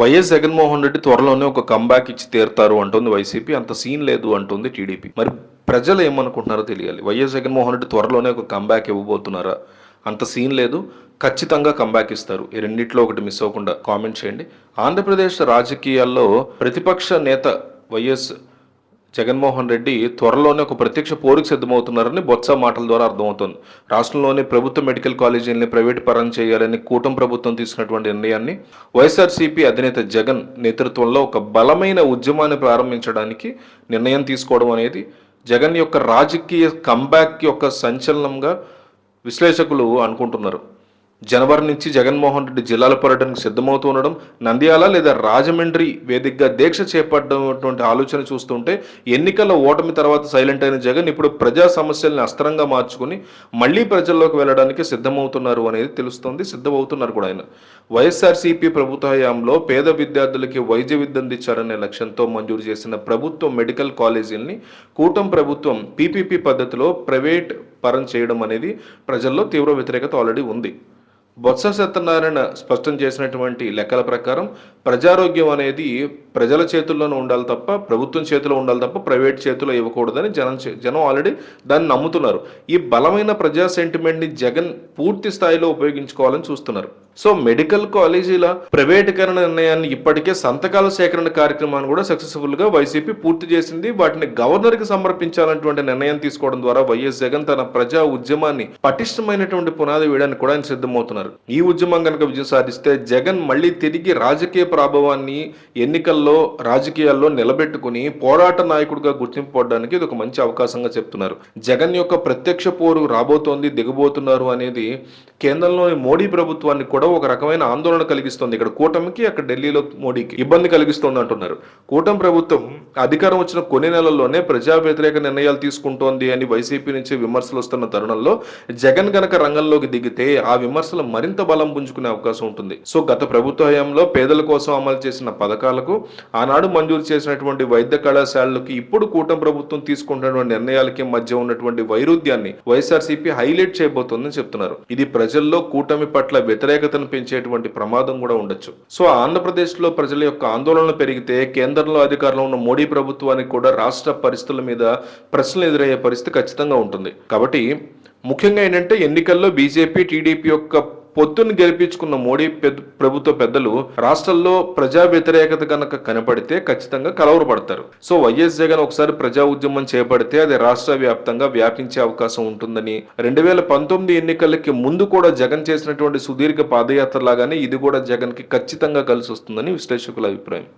YS Jaganmohan Reddy త్వరలోనే ఒక comeback ఇచ్చి తీరుతారు అంటుంది వైసీపీ. అంత సీన్ లేదు అంటుంది టీడీపీ. మరి ప్రజలు ఏమనుకుంటున్నారో తెలియాలి. వైఎస్ జగన్మోహన్ రెడ్డి త్వరలోనే ఒక కంబ్యాక్ ఇవ్వబోతున్నారా? అంత సీన్ లేదు. ఖచ్చితంగా కంబ్యాక్ ఇస్తారు. ఈ రెండింటిలో ఒకటి మిస్ అవ్వకుండా కామెంట్ చేయండి. ఆంధ్రప్రదేశ్ రాజకీయాల్లో ప్రతిపక్ష నేత వైఎస్ జగన్మోహన్ రెడ్డి త్వరలోనే ఒక ప్రత్యక్ష పోరుకు సిద్ధమవుతున్నారని బొత్స మాటల ద్వారా అర్థమవుతుంది. రాష్ట్రంలోని ప్రభుత్వ మెడికల్ కాలేజీలని ప్రైవేట్ పరం చేయాలని కూటమి ప్రభుత్వం తీసుకున్నటువంటి నిర్ణయాన్ని వైఎస్ఆర్సీపీ అధినేత జగన్ నేతృత్వంలో ఒక బలమైన ఉద్యమాన్ని ప్రారంభించడానికి నిర్ణయం తీసుకోవడం అనేది జగన్ యొక్క రాజకీయ కంబ్యాక్ యొక్క సంచలనంగా విశ్లేషకులు అనుకుంటున్నారు. జనవరి నుంచి జగన్మోహన్ రెడ్డి జిల్లాల పర్యటనకు సిద్ధమవుతూ ఉండడం నంద్యాల లేదా రాజమండ్రి వేదికగా దీక్ష చేపట్టడం ఆలోచన చూస్తుంటే ఎన్నికల ఓటమి తర్వాత సైలెంట్ అయిన జగన్ ఇప్పుడు ప్రజా సమస్యల్ని అస్త్రంగా మార్చుకుని మళ్ళీ ప్రజల్లోకి వెళ్ళడానికి సిద్ధమవుతున్నారు అనేది తెలుస్తోంది సిద్ధమవుతున్నారు కూడా ఆయన. వైఎస్ఆర్సీపీ ప్రభుత్వ హయాంలో పేద విద్యార్థులకి వైద్య విద్య అందించారనే లక్ష్యంతో మంజూరు చేసిన ప్రభుత్వ మెడికల్ కాలేజీల్ని కూటం ప్రభుత్వం పీపీపీ పద్ధతిలో ప్రైవేట్ పరం చేయడం అనేది ప్రజల్లో తీవ్ర వ్యతిరేకత ఆల్రెడీ ఉంది. బొత్స సత్యనారాయణ స్పష్టం చేసినటువంటి లెక్కల ప్రకారం ప్రజారోగ్యం అనేది ప్రజల చేతుల్లోనే ఉండాలి తప్ప ప్రభుత్వం చేతిలో ఉండాలి తప్ప ప్రైవేట్ చేతిలో ఇవ్వకూడదని జనం చే- జనం ఆల్రెడీ దాన్ని నమ్ముతున్నారు. ఈ బలమైన ప్రజా సెంటిమెంట్ని జగన్ పూర్తి స్థాయిలో ఉపయోగించుకోవాలని చూస్తున్నారు. సో మెడికల్ కాలేజీల ప్రైవేటీకరణ నిర్ణయాన్ని ఇప్పటికే సంతకాల సేకరణ కార్యక్రమాన్ని కూడా సక్సెస్ఫుల్గా వైసీపీ పూర్తి చేసింది. వాటిని గవర్నర్కి సమర్పించాలన్నటువంటి నిర్ణయం తీసుకోవడం ద్వారా వైఎస్ జగన్ తన ప్రజా ఉద్యమాన్ని పటిష్టమైనటువంటి పునాది వేయడానికి కూడా ఆయన సిద్ధమవుతున్నారు. ఈ ఉద్యమం కనుక విజయం సాధిస్తే జగన్ మళ్ళీ తిరిగి రాజకీయ ప్రాభవాన్ని ఎన్నికల్లో రాజకీయాల్లో నిలబెట్టుకుని పోరాట నాయకుడిగా గుర్తింపు పొందడానికి ఇది ఒక మంచి అవకాశంగా చెప్తున్నారు. జగన్ యొక్క ప్రత్యక్ష పోరు రాబోతోంది దిగబోతున్నారు అనేది కేంద్రంలోని మోడీ ప్రభుత్వాన్ని కూడా ఒక రకమైన ఆందోళన కలిగిస్తుంది. ఇక్కడ కూటమికి అక్కడ ఢిల్లీలో మోడీకి ఇబ్బంది కలిగిస్తోంది అంటున్నారు. కూటమి ప్రభుత్వం అధికారం వచ్చిన కొన్ని నెలల్లోనే ప్రజా వ్యతిరేక నిర్ణయాలు తీసుకుంటోంది అని వైసీపీ నుంచి విమర్శలు వస్తున్న తరుణంలో జగన్ గనక రంగంలోకి దిగితే ఆ విమర్శలు మరింత బలం పుంజుకునే అవకాశం ఉంటుంది. సో గత ప్రభుత్వ హయాంలో పేదల కోసం అమలు చేసిన పథకాలకు ఆనాడు మంజూరు చేసినటువంటి వైద్య కళాశాలలకు ఇప్పుడు కూటమి ప్రభుత్వం తీసుకుంటున్నటువంటి నిర్ణయాలకి మధ్య ఉన్నటువంటి వైరుధ్యాన్ని వైఎస్ఆర్సీపీ హైలైట్ చేయబోతోందని చెప్తున్నారు. ఇది ప్రజల్లో కూటమి పట్ల వ్యతిరేకతను పెంచేటువంటి ప్రమాదం కూడా ఉండొచ్చు. సో ఆంధ్రప్రదేశ్లో ప్రజల యొక్క ఆందోళన పెరిగితే కేంద్రంలో అధికారంలో ఉన్న మోడీ ప్రభుత్వానికి కూడా రాష్ట్ర పరిస్థితుల మీద ప్రశ్నలు ఎదురయ్యే పరిస్థితి ఖచ్చితంగా ఉంటుంది. కాబట్టి ముఖ్యంగా ఏంటంటే ఎన్నికల్లో బీజేపీ టీడీపీ యొక్క పొత్తును గెలిపించుకున్న మోడీ పెద్ద ప్రభుత్వ పెద్దలు రాష్ట్రంలో ప్రజా వ్యతిరేకత కనుక కనపడితే ఖచ్చితంగా కలవరపడతారు. సో వైఎస్ జగన్ ఒకసారి ప్రజా ఉద్యమం చేపడితే అది రాష్ట్ర వ్యాప్తంగా వ్యాపించే అవకాశం ఉంటుందని. రెండు వేల పంతొమ్మిది ఎన్నికలకి ముందు కూడా జగన్ చేసినటువంటి సుదీర్ఘ పాదయాత్ర లాగానే ఇది కూడా జగన్కి ఖచ్చితంగా కలిసి వస్తుందని విశ్లేషకుల అభిప్రాయం.